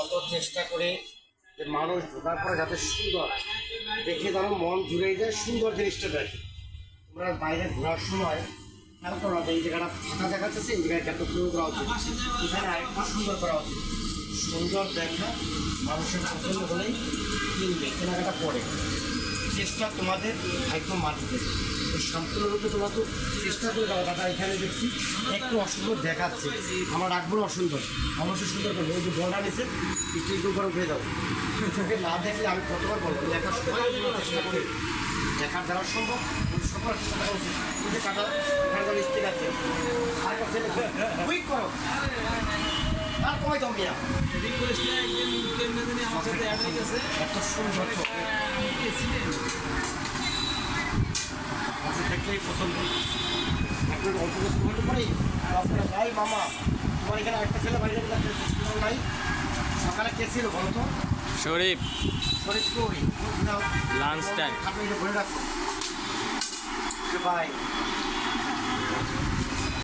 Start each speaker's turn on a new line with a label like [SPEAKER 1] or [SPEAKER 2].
[SPEAKER 1] অত চেষ্টা করে যে মানুষ ঢোকার পরে যাতে সুন্দর, দেখে যেন মন জুড়ে যায়, সুন্দর জিনিসটা দেখে। তোমরা বাইরে ঘোরার সময় খেয়াল করো যে এই জায়গাটা ফাঁকা দেখাচ্ছে, এই জায়গায় যত প্রয়োগ করা উচিত। এখানে আরেকটা সুন্দর করা উচিত। সুন্দর দেখা মানুষের পছন্দ হলেই কিনবে, কেনাকাটা করে। চেষ্টা তোমাদের একদম মাটিতে। তো সম্পূর্ণরূপে তোমরা তো চেষ্টা করে দাও, দাদা, এখানে দেখছি একটু অসুন্দর দেখাচ্ছে। আমার রাখব অসুন্দর। অবশ্যই সুন্দর করব। ওই যে বলটা নিছে স্টিল করে উঠে দাও। চোখে না দেখলে আমি কতবার বলব? দেখার সময় চেষ্টা করি দেখার দ্বারা সম্ভব সবার চেষ্টা করা উচিত যে কাটা এখানে স্টিক আছে। আর কুইক করো। আর কমাই দাও মিয়া। এত সুন্দর আপনি দেখলেই পছন্দ আপনার অল্প কিছু হতে পারি আপনার ভাই মামা তোমার এখানে একটা ছেলে বাইরে নাই সকালে কে ছিল বলো তো
[SPEAKER 2] শরীফ
[SPEAKER 1] শরীর কই
[SPEAKER 2] Lunch time.
[SPEAKER 1] আপনি এটা বলে রাখো ভাই